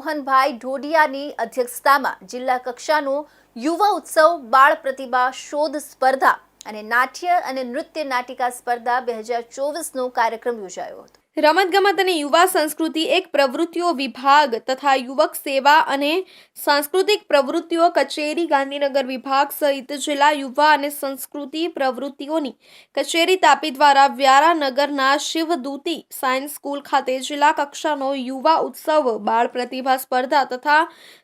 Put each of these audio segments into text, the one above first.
મોહનભાઈ ઢોડિયાની અધ્યક્ષતામાં જિલ્લા કક્ષાનો યુવા ઉત્સવ બાળ પ્રતિભા શોધ સ્પર્ધા અને નાટ્ય અને નૃત્ય નાટિકા સ્પર્ધા બે હજાર ચોવીસનો કાર્યક્રમ યોજાયો હતો. રમતગમત અને યુવા સંસ્કૃતિ એક પ્રવૃત્તિઓ વિભાગ તથા યુવક સેવા અને સાંસ્કૃતિક પ્રવૃત્તિઓ કચેરી ગાંધીનગર વિભાગ સહિત જિલ્લા યુવા અને સંસ્કૃતિ પ્રવૃત્તિઓની કચેરી તાપી દ્વારા વ્યારાનગરના શિવદૂતી સાયન્સ સ્કૂલ ખાતે જિલ્લા કક્ષાનો યુવા ઉત્સવ, બાળ પ્રતિભા સ્પર્ધા તથા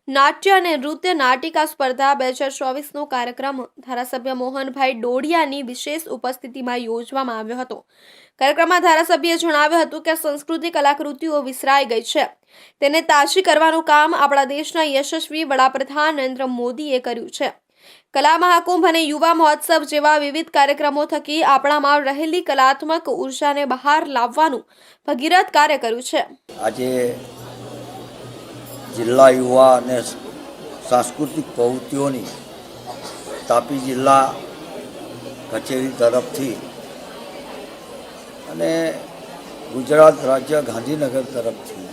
નાટ્ય અને નૃત્ય નાટિકા સ્પર્ધા બે હજાર ચોવીસનો કાર્યક્રમ ધારાસભ્ય મોહનભાઈ ડોડિયાની વિશેષ ઉપસ્થિતિમાં યોજવામાં આવ્યો હતો. કાર્યક્રમમાં ધારાસભ્યએ જણાવ્યું હતું કે સંસ્કૃતિ કલાકૃતિઓ વિસરાઈ ગઈ છે. તેને તાજી કરવાનું કામ આપણા દેશના યશસ્વી વડાપ્રધાન નરેન્દ્ર મોદીએ કર્યું છે. કલા મહાકુંભ અને યુવા મહોત્સવ જેવા વિવિધ કાર્યક્રમો થકી આપણામાં રહેલી કલાત્મક ઉર્જાને બહાર લાવવાનું ભગીરથ કાર્ય કર્યું છે. આજે જિલ્લા યુવા અને સાંસ્કૃતિક પ્રવૃત્તિઓની તાપી જિલ્લા કચેરી તરફથી અને ગુજરાત રાજ્ય ગાંધીનગર તરફથી.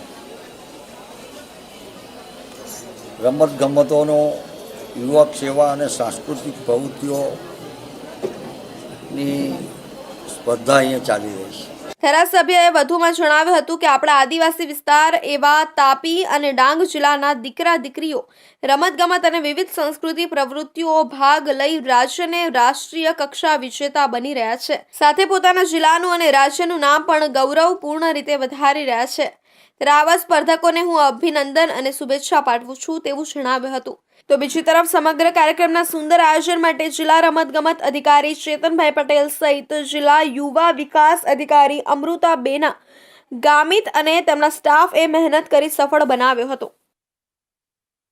રમતગમતોનો યુવક સેવા અને સાંસ્કૃતિક પ્રવૃત્તિઓની સ્પર્ધા અહીંયા ચાલી રહી છે. ધારાસભ્યએ વધુમાં જણાવ્યું હતું કે આપણા આદિવાસી વિસ્તાર એવા તાપી અને ડાંગ જિલ્લાના દીકરા દીકરીઓ, રમતગમત અને વિવિધ સંસ્કૃતિ પ્રવૃત્તિઓ ભાગ લઈ રાજ્યને રાષ્ટ્રીય કક્ષા વિજેતા બની રહ્યા છે. સાથે પોતાના જિલ્લાનું અને રાજ્યનું નામ પણ ગૌરવપૂર્ણ રીતે વધારી રહ્યા છે. ત્યારે આવા સ્પર્ધકોને હું અભિનંદન અને શુભેચ્છા પાઠવું છું તેવું જણાવ્યું હતું. તો બીજી તરફ સમગ્ર કાર્યક્રમના સુંદર આયોજન માટે જિલ્લા રમતગમત અધિકારી ચેતનભાઈ પટેલ સહિત જિલ્લા યુવા વિકાસ અધિકારી અમૃતા બેના ગામિત અને તેમના સ્ટાફે મહેનત કરી સફળ બનાવ્યો હતો.